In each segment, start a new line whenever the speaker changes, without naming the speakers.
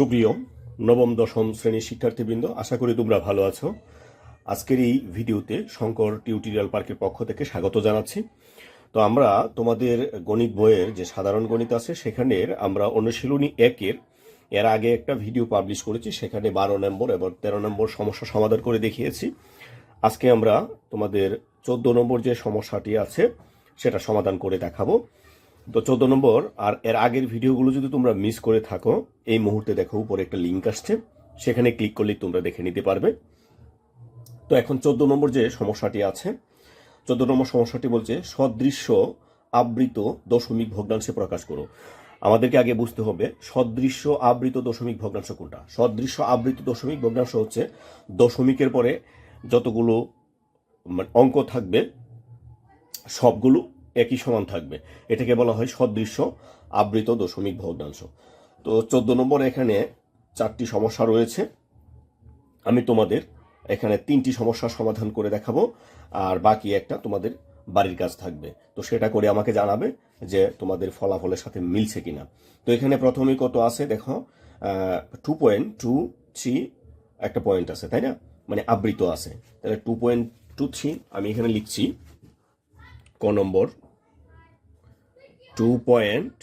সুপ্রিয় নবম, দশম শ্রেণির শিক্ষার্থীবৃন্দ, আশা করি তোমরা ভালো আছো। আজকের এই ভিডিওতে শঙ্কর টিউটোরিয়াল পার্কের পক্ষ থেকে স্বাগত জানাচ্ছি। তো আমরা তোমাদের গণিত বইয়ের যে সাধারণ গণিত আছে, সেখানের আমরা অনুশীলনী একের, এর আগে একটা ভিডিও পাবলিশ করেছি, সেখানে বারো নম্বর এবং তেরো নম্বর সমস্যা সমাধান করে দেখিয়েছি। আজকে আমরা তোমাদের চোদ্দ নম্বর যে সমস্যাটি আছে, সেটা সমাধান করে দেখাবো। তো চোদ্দ নম্বর, আর এর আগের ভিডিওগুলো যদি তোমরা মিস করে থাকো, এই মুহূর্তে দেখো উপরে একটা লিঙ্ক আসছে। সেখানে ক্লিক করলেই তোমরা দেখে নিতে পারবে। তো এখন চোদ্দ নম্বর যে সমস্যাটি আছে, চোদ্দ নম্বর সমস্যাটি বলছে, সদৃশ্য আবৃত দশমিক ভগ্নাংশে প্রকাশ করো। আমাদেরকে আগে বুঝতে হবে, সদৃশ্য আবৃত দশমিক ভগ্নাংশ কোনটা? সদৃশ্য আবৃত দশমিক ভগ্নাংশ হচ্ছে দশমিকের পরে যতগুলো মানে অঙ্ক থাকবে, সবগুলো একই সমান থাকবে। এটাকে বলা হয় সদৃশ্য আবৃত দশমিক ভগ্নাংশ। তো চোদ্দ নম্বর এখানে চারটি সমস্যা রয়েছে। আমি তোমাদের এখানে তিনটি সমস্যার সমাধান করে দেখাবো, আর বাকি একটা তোমাদের বাড়ির কাজ থাকবে। তো সেটা করে আমাকে জানাবে যে তোমাদের ফলাফলের সাথে মিলছে কিনা। তো এখানে প্রথমেই কত আছে দেখো টু পয়েন্ট টু থ্রি একটা পয়েন্ট আছে, তাই না? মানে আবৃত আছে। তাহলে টু পয়েন্ট টু থ্রি আমি এখানে লিখছি, ক নম্বর। টু পয়েন্ট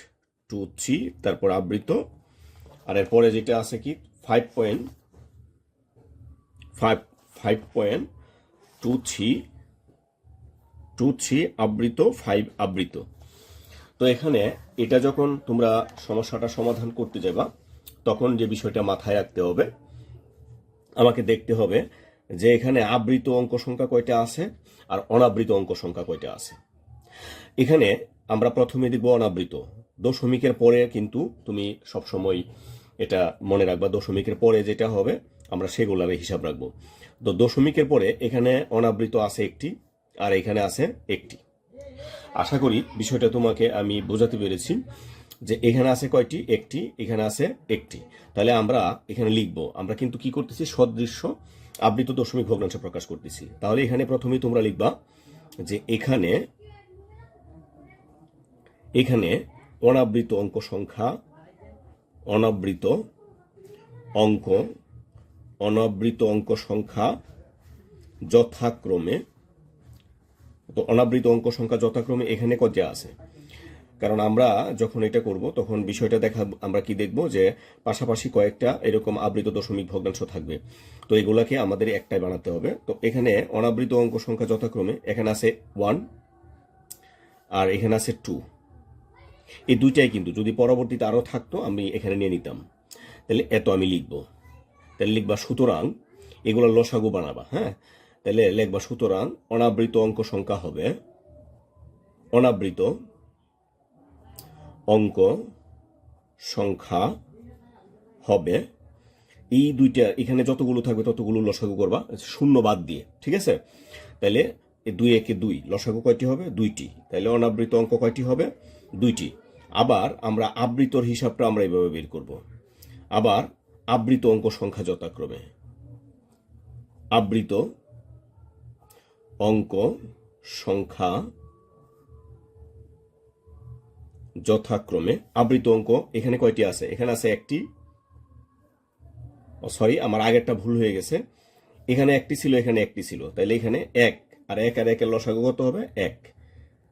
টু থ্রি তারপর আবৃত। আর এরপরে যেটা আছে কি? Five point five five point two three two three আবৃত ফাইভ আবৃত। তো এখানে এটা যখন তোমরা সমস্যাটা সমাধান করতে যাবা, তখন যে বিষয়টা মাথায় রাখতে হবে, আমাকে দেখতে হবে যে এখানে আবৃত অঙ্ক সংখ্যা কয়টা আছে আর অনাবৃত অঙ্ক সংখ্যা কয়টা আছে। এখানে আমরা প্রথমে দেখব অনাবৃত। দশমিকের পরে কিন্তু তুমি সবসময় এটা মনে রাখবা, দশমিকের পরে যেটা হবে, আমরা সেগুলার হিসাব রাখব। তো দশমিকের পরে এখানে অনাবৃত আছে একটি, আর এখানে আছে একটি। আশা করি বিষয়টা তোমাকে আমি বোঝাতে পেরেছি যে এখানে আছে কয়টি? একটি, এখানে আছে একটি। তাহলে আমরা এখানে লিখব, আমরা কিন্তু কি করতেছি? সদৃশ্য আবৃত দশমিক ভগ্নাংশ প্রকাশ করতেছি। তাহলে এখানে প্রথমেই তোমরা লিখবা যে এখানে এখানে অনাবৃত অঙ্ক সংখ্যা, অনাবৃত অঙ্ক অনাবৃত অঙ্ক সংখ্যা যথাক্রমে, তো অনাবৃত অঙ্ক সংখ্যা যথাক্রমে এখানে কত আছে? কারণ আমরা যখন এটা করব, তখন বিষয়টা দেখা, আমরা কি দেখব যে পাশাপাশি কয়েকটা এরকম আবৃত দশমিক ভগ্নাংশ থাকবে। তো এগুলাকে আমাদের একটাই বানাতে হবে। তো এখানে অনাবৃত অঙ্ক সংখ্যা যথাক্রমে, এখানে আছে ওয়ান আর এখানে আছে টু এই দুইটাই কিন্তু যদি পরবর্তীতে আরও থাকতো, আমি এখানে নিয়ে নিতাম। তাহলে এত আমি লিখব। তাহলে লিখবা সুতরাং এগুলো লসাগু বানাবা হ্যাঁ? তাহলে লিখবা সুতরাং অনাবৃত অঙ্ক সংখ্যা হবে, অনাবৃত অঙ্ক সংখ্যা হবে। এই দুইটা, এখানে যতগুলো থাকবে ততগুলো লসাগু করবা, শূন্য বাদ দিয়ে, ঠিক আছে? তাহলে দুই একে দুই, লসাগু কয়টি হবে? দুইটি। তাহলে অনাবৃত অঙ্ক কয়টি হবে? দুইটি। আবার আমরা আবৃতর হিসাবটা আমরা এভাবে বের করব। আবার আবৃত অঙ্ক সংখ্যা যথাক্রমে। আবৃত অঙ্ক সংখ্যা যথাক্রমে। আবৃত অঙ্ক এখানে কয়টি আছে? এখানে আছে একটি। সরি আমার আগেরটা ভুল হয়ে গেছে। এখানে একটি ছিল, এখানে একটি ছিল। তাহলে এখানে এক। আর এক আর একের লসাগু কত হবে? এক।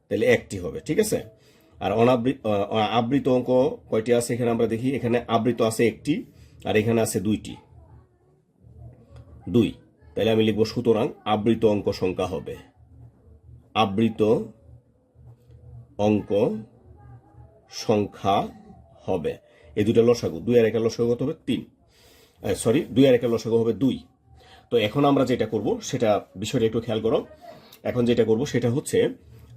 তাহলে একটি হবে, ঠিক আছে? আর অনাবৃত আবৃত অঙ্ক কয়টি আছে এখানে আমরা দেখি, এখানে আবৃত আছে একটি, আর এখানে আছে দুইটি। দুই। তাহলে আমি লিখব, সুতরাং আবৃত অঙ্ক সংখ্যা হবে। আবৃত অঙ্ক সংখ্যা হবে। এই দুটো লসাগু, দুই আর একের লসাগু হবে? তিন। সরি, দুই আর একের লসাগু হবে দুই। তো এখন আমরা যেটা করব, সেটা বিষয়টা একটু খেয়াল করো। এখন যেটা করব, সেটা হচ্ছে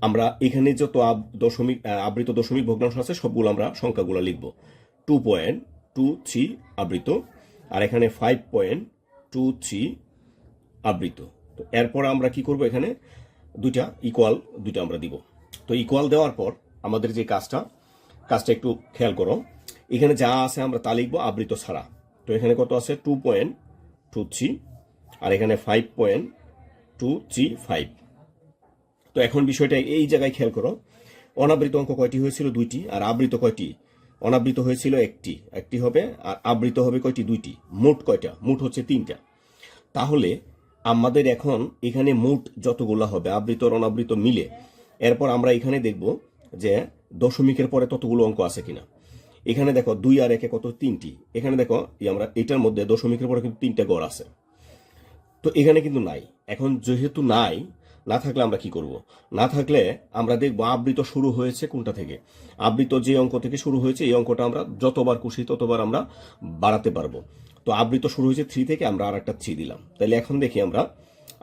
আমরা এখানে যত দশমিক আবৃত দশমিক ভগ্নাংশ আছে, সবগুলো আমরা সংখ্যাগুলো লিখব। টু পয়েন্ট টু থ্রি আবৃত, আর এখানে ফাইভ পয়েন্ট টু থ্রি আবৃত। তো এরপর আমরা কি করব এখানে? দুইটা ইকুয়াল দুইটা আমরা দিব। তো ইকুয়াল দেওয়ার পর আমাদের যে কাজটা কাজটা একটু খেয়াল করো। এখানে যা আছে আমরা তা লিখব আবৃত ছাড়া। তো এখানে কত আছে? টু পয়েন্ট টু থ্রি আর এখানে five point two three five তো এখন বিষয়টা এই জায়গায় খেয়াল করো। অনাবৃত অঙ্ক কয়টি হয়েছিল? দুইটি। আর আবৃত কয়টি? অনাবৃত হয়েছিল একটি। একটি হবে আর আবৃত হবে কয়টি? দুইটি। মোট কয়টা? মোট হচ্ছে তিনটা। তাহলে আমাদের এখন এখানে মোট যতগুলো হবে, আবৃত আর অনাবৃত মিলে, এরপর আমরা এখানে দেখব যে দশমিকের পরে ততগুলো অঙ্ক আছে কিনা। এখানে দেখো দুই আর একে কত? তিনটি। এখানে দেখো আমরা এটার মধ্যে দশমিকের পরে কিন্তু তিনটা গড় আছে। তো এখানে কিন্তু নাই। এখন যেহেতু নাই না থাকলে আমরা কি করব? না থাকলে আমরা দেখব আবৃত শুরু হয়েছে কোনটা থেকে। আবৃত যে অঙ্ক থেকে শুরু হয়েছে, এই অঙ্কটা আমরা যতবার খুশি ততবার আমরা বাড়াতে পারব। তো আবৃত শুরু হয়েছে থ্রি থেকে আমরা আর একটা থ্রি দিলাম। তাহলে এখন দেখি আমরা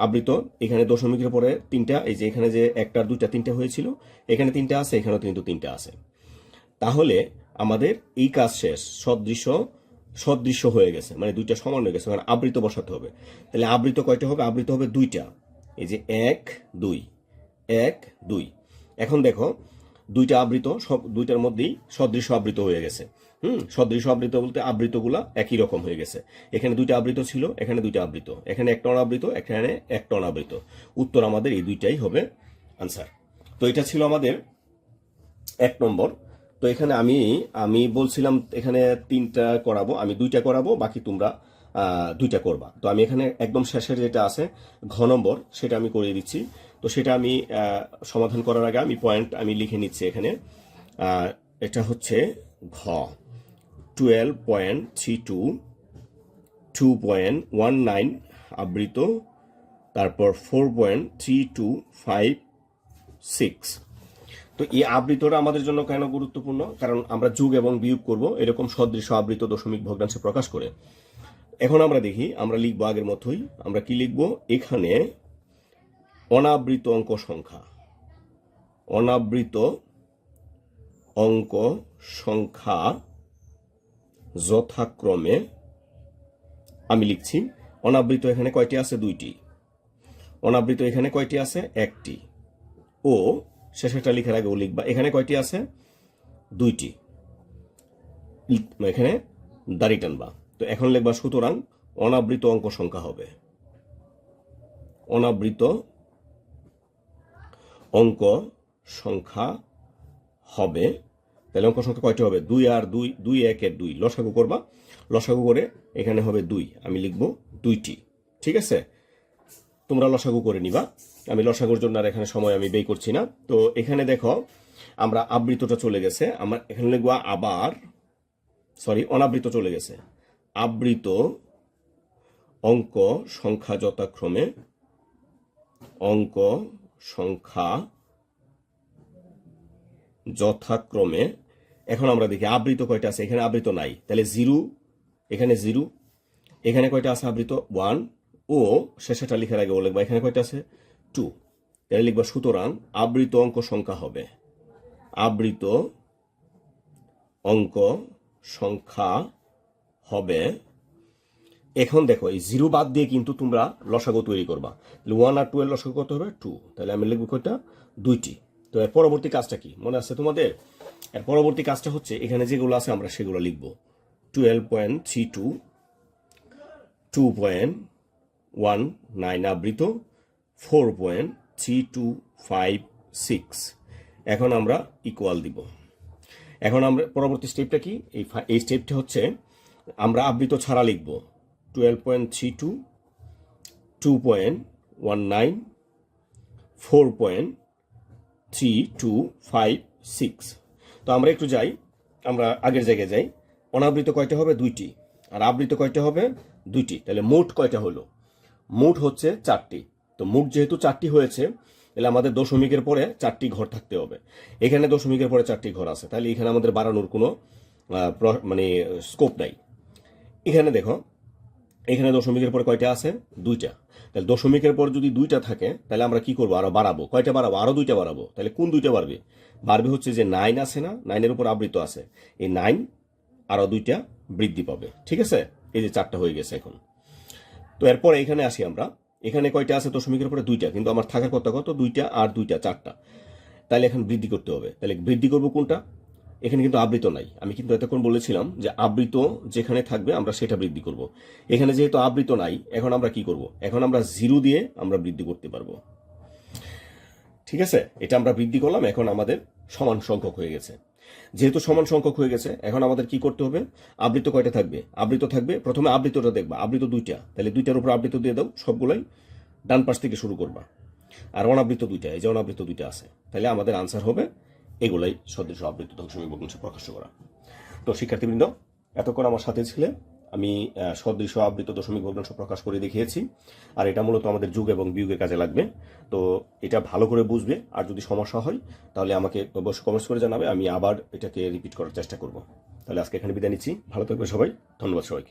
আবৃত এখানে দশমিকের পরে তিনটা, এই যে এখানে যে একটা, দুইটা, তিনটা হয়েছিল, এখানে তিনটা আছে, এখানেও কিন্তু তিনটা আছে। তাহলে আমাদের এই কাজ শেষ সদৃশ্য সদৃশ্য হয়ে গেছে মানে দুইটা সমান হয়ে গেছে মানে আবৃত বসাতে হবে। তাহলে আবৃত কয়টা হবে? আবৃত হবে দুইটা। এই যে এক, দুই। এক, দুই। এখন দেখো, দুইটা আবৃত, সব দুইটার মধ্যেই সদৃশ্য আবৃত হয়ে গেছে। হুম সদৃশ্য আবৃত বলতে আবৃতগুলা একই রকম হয়ে গেছে। এখানে দুইটা আবৃত ছিল, এখানে দুইটা আবৃত। এখানে একটা অনাবৃত এখানে একটা অনাবৃত উত্তর আমাদের এই দুইটাই হবে আনসার তো এটা ছিল আমাদের এক নম্বর। তো এখানে আমি আমি বলছিলাম এখানে তিনটা করাবো, আমি দুইটা করাবো, বাকি তোমরা দুইটা করবা। তো আমি এখানে একদম শেষের যেটা আছে, ঘ নম্বর, সেটা আমি করে দিচ্ছি। তো সেটা আমি সমাধান করার আগে আমি পয়েন্ট আমি লিখে নিচ্ছি এখানে। এটা হচ্ছে ঘ। Twelve point three two two point one nine আবৃত, তারপর four point three two five six তো এই আবৃতটা আমাদের জন্য কেন গুরুত্বপূর্ণ? কারণ আমরা যুগ এবং বিয়োগ করব, এরকম সদৃশ আবৃত দশমিক ভগ্নাংশে প্রকাশ করে। এখন আমরা দেখি, আমরা লিখব আগের মতোই, আমরা কি লিখব? এখানে অনাবৃত অঙ্ক সংখ্যা। অনাবৃত অঙ্ক সংখ্যা যথাক্রমে আমি লিখছি, অনাবৃত এখানে কয়টি আছে? দুইটি। অনাবৃত এখানে কয়টি আছে? একটি। ও শেষেরটা লিখার আগে ও লিখবা, এখানে কয়টি আছে? দুইটি। এখানে দাড়ি টানবা। তো এখন লিখবা, সুতরাং অনাবৃত অঙ্ক সংখ্যা হবে। অনাবৃত অঙ্ক সংখ্যা হবে। তাহলে অঙ্ক সংখ্যা কয়টি হবে? দুই আর দুই দুই একের দুই। লসাগু করবা। লসাগু করে এখানে হবে দুই। আমি লিখব দুইটি। ঠিক আছে? তোমরা লসাগু করে নিবা। আমি লসাগুর জন্য আর এখানে সময় আমি ব্যয় করছি না। তো এখানে দেখো, আমরা আবৃতটা চলে গেছে। আমার এখানে লিখব আবার সরি অনাবৃত চলে গেছে। আবৃত অঙ্ক সংখ্যা যথাক্রমে অঙ্ক সংখ্যা যথাক্রমে, এখন আমরা দেখি আবৃত কয়টা আছে? এখানে আবৃত নাই। তাহলে জিরো, এখানে জিরো, এখানে কয়টা আছে আবৃত? ওয়ান। ও শেষেটা লিখার আগে ও লিখবা এখানে কয়টা আছে? টু। তাহলে লিখবা, সুতরাং আবৃত অঙ্ক সংখ্যা হবে। আবৃত অঙ্ক সংখ্যা হবে। এখন দেখো, এই জিরো বাদ দিয়ে কিন্তু তোমরা লসাগু তৈরি করবা। ওয়ান আর টু এর লসাগু কত হবে? টু তাহলে আমি লিখব কয়টা? দুইটি। তো এর পরবর্তী কাজটা কি? মনে আছে তোমাদের? এর পরবর্তী কাজটা হচ্ছে, এখানে যেগুলো আছে আমরা সেগুলো লিখব। Twelve point three two two point one nine আবৃত four point three two five six এখন আমরা ইকুয়াল দিব। এখন আমরা পরবর্তী স্টেপটা কি? এই এই স্টেপটা হচ্ছে আমরা আবৃত ছাড়া লিখব। Twelve point three two two point one nine four point three two five six তো আমরা একটু যাই, আমরা আগের জায়গায় যাই। অনাবৃত কয়টা হবে? দুইটি। আর আবৃত কয়টা হবে? দুইটি। তাহলে মোট কয়টা হলো? মোট হচ্ছে চারটি। তো মোট যেহেতু চারটি হয়েছে, তাহলে আমাদের দশমিকের পরে চারটি ঘর থাকতে হবে। এখানে দশমিকের পরে চারটি ঘর আছে। তাহলে এখানে আমাদের বাড়ানোর কোনো মানে স্কোপ নাই। এখানে দেখো, এখানে দশমিকের পরে কয়টা আছে? দুইটা। তাহলে দশমিকের পর যদি দুইটা থাকে, তাহলে আমরা কি করব? আরও বাড়াবো। কয়টা বাড়াবো? আরও দুইটা বাড়াবো। তাহলে কোন দুইটা বাড়বে? বাড়বে হচ্ছে যে নাইন আছে না? নাইনের উপর আবৃত আছে। এই নাইন আরও দুইটা বৃদ্ধি পাবে। ঠিক আছে? এই যে চারটা হয়ে গেছে এখন। তো এরপরে এখানে আসি আমরা। এখানে কয়টা আছে? দশমিকের পরে দুইটা। কিন্তু আমার থাকার কথা কত? দুইটা আর দুইটা, চারটা। তাহলে এখন বৃদ্ধি করতে হবে। তাহলে বৃদ্ধি করব কোনটা? এখানে কিন্তু আবৃত নাই। আমি কিন্তু এতক্ষণ বলেছিলাম যে আবৃত যেখানে থাকবে আমরা সেটা বৃদ্ধি করব। এখানে যেহেতু আবৃত নাই, এখন আমরা কি করব? এখন আমরা জিরো দিয়ে আমরা বৃদ্ধি করতে পারব। ঠিক আছে? এটা আমরা বৃদ্ধি করলাম, এখন আমাদের সমান সংখ্যক হয়ে গেছে। যেহেতু সমান সংখ্যক হয়ে গেছে, এখন আমাদের কি করতে হবে? আবৃত কয়টা থাকবে? আবৃত থাকবে, প্রথমে আবৃতটা দেখবা। আবৃত দুইটা। তাহলে দুইটার উপর আবৃত দিয়ে দাও, সবগুলাই ডান পাশ থেকে শুরু করবা। আর অনাবৃত দুইটা, এই যে অনাবৃত দুইটা আছে। তাহলে আমাদের আনসার হবে এগুলাই সদৃশ আবৃত ধ্বংসমী ভগ্নাংশ প্রকাশ করা তো শিক্ষার্থীবৃন্দ, এতক্ষণ আমার সাথে ছিলে আমি সদৃশ আবৃত দশমিক ভগ্নাংশ প্রকাশ করে দেখিয়েছি। আর এটা মূলত আমাদের যুগ এবং বিয়োগের কাজে লাগবে। তো এটা ভালো করে বুঝবে। আর যদি সমস্যা হয়, তাহলে আমাকে অবশ্যই কমেন্টস করে জানাবে। আমি আবার এটাকে রিপিট করার চেষ্টা করব। তাহলে আজকে এখানে বিদায় নিচ্ছি। ভালো থাকবে সবাই। ধন্যবাদ সবাইকে।